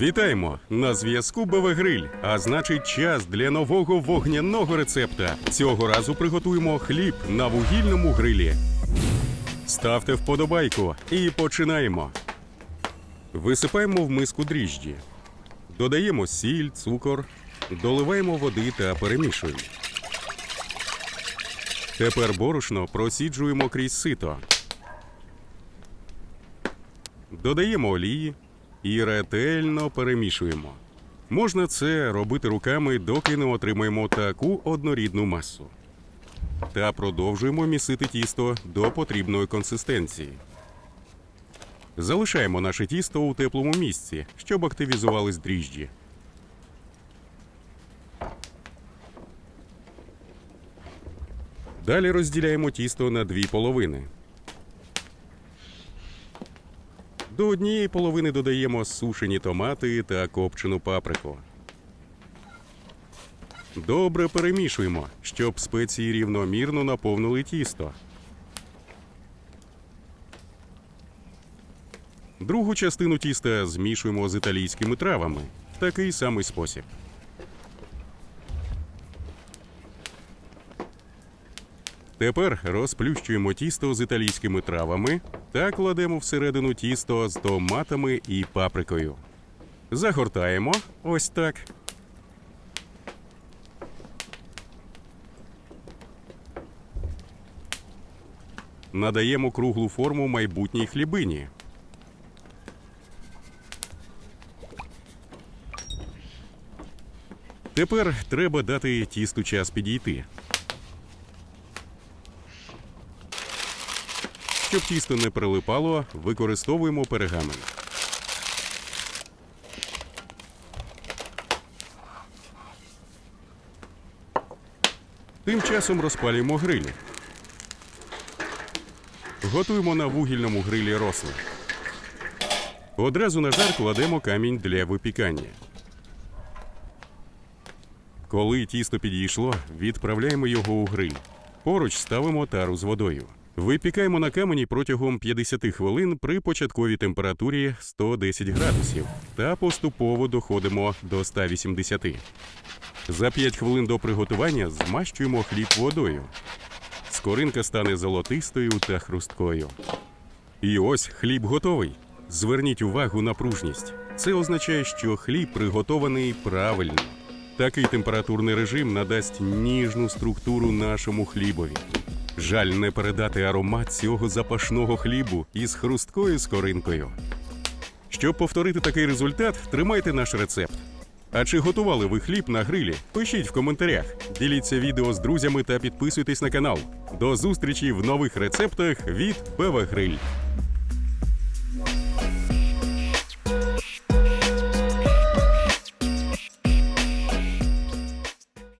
Вітаємо! На зв'язку БВ Гриль, а значить, час для нового вогняного рецепта. Цього разу приготуємо хліб на вугільному грилі. Ставте вподобайку і починаємо. Висипаємо в миску дріжджі. Додаємо сіль, цукор, доливаємо води та перемішуємо. Тепер борошно просіджуємо крізь сито. Додаємо олії і ретельно перемішуємо. Можна це робити руками, доки не отримаємо таку однорідну масу. Та продовжуємо місити тісто до потрібної консистенції. Залишаємо наше тісто у теплому місці, щоб активізувались дріжджі. Далі розділяємо тісто на дві половини. До однієї половини додаємо сушені томати та копчену паприку. Добре перемішуємо, щоб спеції рівномірно наповнили тісто. Другу частину тіста змішуємо з італійськими травами в такий самий спосіб. Тепер розплющуємо тісто з італійськими травами та кладемо всередину тісто з томатами і паприкою. Загортаємо ось так. Надаємо круглу форму майбутній хлібині. Тепер треба дати тісту час підійти. Щоб тісто не прилипало, використовуємо пергамент. Тим часом розпалюємо гриль. Готуємо на вугільному грилі росли. Одразу на жар кладемо камінь для випікання. Коли тісто підійшло, відправляємо його у гриль. Поруч ставимо тару з водою. Випікаємо на камені протягом 50 хвилин при початковій температурі 110 градусів та поступово доходимо до 180. За 5 хвилин до приготування змащуємо хліб водою. Скоринка стане золотистою та хрусткою. І ось хліб готовий. Зверніть увагу на пружність. Це означає, що хліб приготований правильно. Такий температурний режим надасть ніжну структуру нашому хлібові. Жаль не передати аромат цього запашного хлібу із хрусткою скоринкою. Щоб повторити такий результат, тримайте наш рецепт. А чи готували ви хліб на грилі? Пишіть в коментарях, діліться відео з друзями та підписуйтесь на канал. До зустрічі в нових рецептах від Пева Гриль.